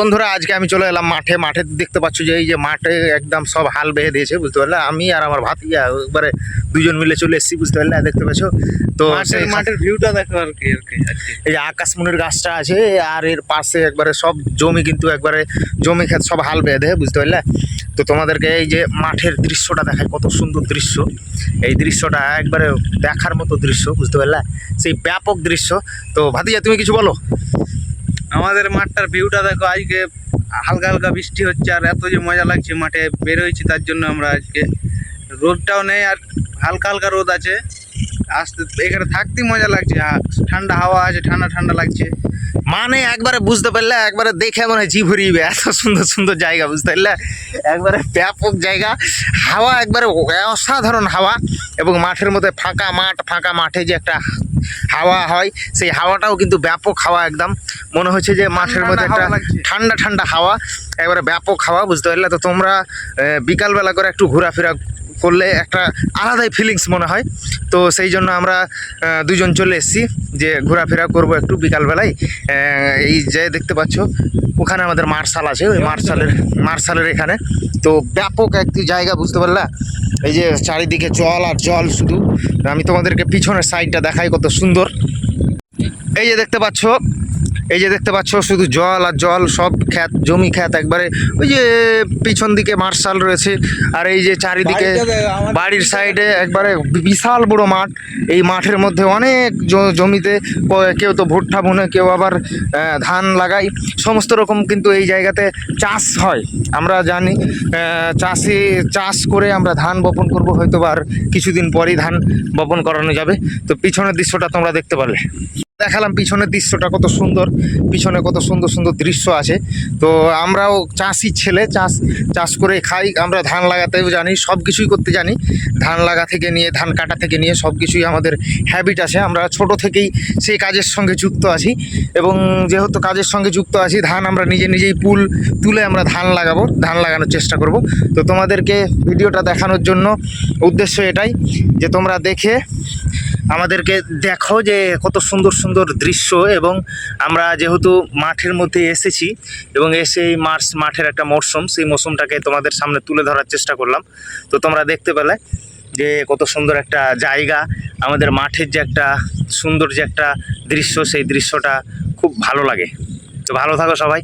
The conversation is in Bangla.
বন্ধুরা আজকে আমি চলে এলাম মাঠে। মাঠে দেখতে পাচ্ছ যে এই যে মাঠে একদম সব হাল বেঁধে দিয়েছে বুঝতে পারলে? আমি আর আমার ভাতিজা একবারে দুজন মিলে চলে এসেছি বুঝতে পারলে? দেখতে পাচ্ছ? তো মাঠের ভিউটা দেখো আর কি আর কি এই যে আকাশমণির গাছটা আছে আর এর পাশে একবারে সব জমি কিন্তু একবারে জমি ক্ষেত সব হাল বেঁধে বুঝতে পারলে? তো তোমাদেরকে এই যে মাঠের দৃশ্যটা দেখায় কত সুন্দর দৃশ্য। এই দৃশ্যটা একবারে দেখার মতো দৃশ্য বুঝতে পারলে? সেই ব্যাপক দৃশ্য। তো ভাতিজা তুমি কিছু বলো? আমাদের মাঠটার ভিউটা দেখো, আজকে হালকা হালকা বৃষ্টি হচ্ছে আর এত যে মজা লাগছে মাঠে বের হয়েছি তার জন্য আমরা আজকে রোদটাও নেই আর হালকা হালকা রোদ আছে। আসতে এখানে থাকতেই মজা লাগছে ঠান্ডা হাওয়া আছে, ঠান্ডা ঠান্ডা লাগছে। মানে একবারে বুঝতে পারলে, একবারে দেখে মনে হয় জিভ হরিবে এত সুন্দর সুন্দর জায়গা, বুঝতে পারলে? একবারে ব্যাপক জায়গা, হাওয়া একবারে অসাধারণ হাওয়া এবং মাঠের মধ্যে ফাঁকা মাঠ, ফাঁকা মাঠে যে একটা হাওয়া হয় সেই হাওয়াটাও কিন্তু ব্যাপক হাওয়া একদম। মনে হচ্ছে যে মাঠের মধ্যে একটা ঠান্ডা ঠান্ডা হাওয়া একবারে ব্যাপক হাওয়া বুঝতে পারলে? তো তোমরা বিকালবেলা করে একটু ঘোরাফেরা করলে একটা আলাদাই ফিলিংস মনে হয়। তো সেই জন্য আমরা দুজন চলে এসেছি যে ঘোরাফেরা করব একটু বিকালবেলায়। এই যে দেখতে পাচ্ছ ওখানে আমাদের মার্শাল আছে ওই মার্শালের মার্শালের এখানে। তো ব্যাপক একটি জায়গা, বুঝতে পারলা? এই যে চারিদিকে জল আর জল শুধু। আমি তোমাদেরকে পিছনের সাইডটা দেখাই কত সুন্দর। এই যে দেখতে পাচ্ছ এই যে দেখতে পাচ্ছ শুধু জল আর জল সব খ্যাত জমি খ্যাত একবারে ওই যে পিছন দিকে মার্শাল রয়েছে। আর এই যে চারিদিকে বাড়ির সাইডে একবারে বিশাল বড় মাঠ। এই মাঠের মধ্যে অনেক জমিতে কেউ তো ভুট্টা বুনে কেউ আবার ধান লাগায়। সমস্ত রকম কিন্তু এই জায়গাতে চাষ হয়। আমরা জানি চাষি চাষ করে আমরা ধান বপন করব হয়তো আর কিছুদিন পরেই ধান বপন করানো যাবে। তো পিছনের দৃশ্যটা তোমরা দেখতে পারলে দেখালাম পিছনের দৃশ্যটা কত সুন্দর, পিছনে কত সুন্দর সুন্দর দৃশ্য আছে। তো আমরাও চাষি ছেলে, চাষ চাষ করে খাই, আমরা ধান লাগাতেও জানি সব কিছুই করতে জানি। ধান লাগা থেকে নিয়ে, ধান কাটা থেকে নিয়ে সব কিছুই আমাদের হ্যাবিট আছে। আমরা ছোট থেকেই সেই কাজের সঙ্গে যুক্ত আছি এবং যেহেতু কাজের সঙ্গে যুক্ত আছি, ধান আমরা নিজে নিজেই পুল তুলে আমরা ধান লাগাবো, ধান লাগানোর চেষ্টা করব। তো তোমাদেরকে ভিডিওটা দেখানোর জন্য উদ্দেশ্য এটাই যে তোমরা দেখে আমাদেরকে দেখো যে কত সুন্দর সুন্দর দৃশ্য এবং আমরা যেহেতু মাঠের মধ্যে এসেছি এবং এসে এই মার্চ মাঠের একটা মরশুম সেই মৌসুমটাকে তোমাদের সামনে তুলে ধরার চেষ্টা করলাম। তো তোমরা দেখতে পেলে যে কত সুন্দর একটা জায়গা, আমাদের মাঠের যে একটা সুন্দর যে একটা দৃশ্য, সেই দৃশ্যটা খুব ভালো লাগে। তো ভালো থাকো সবাই।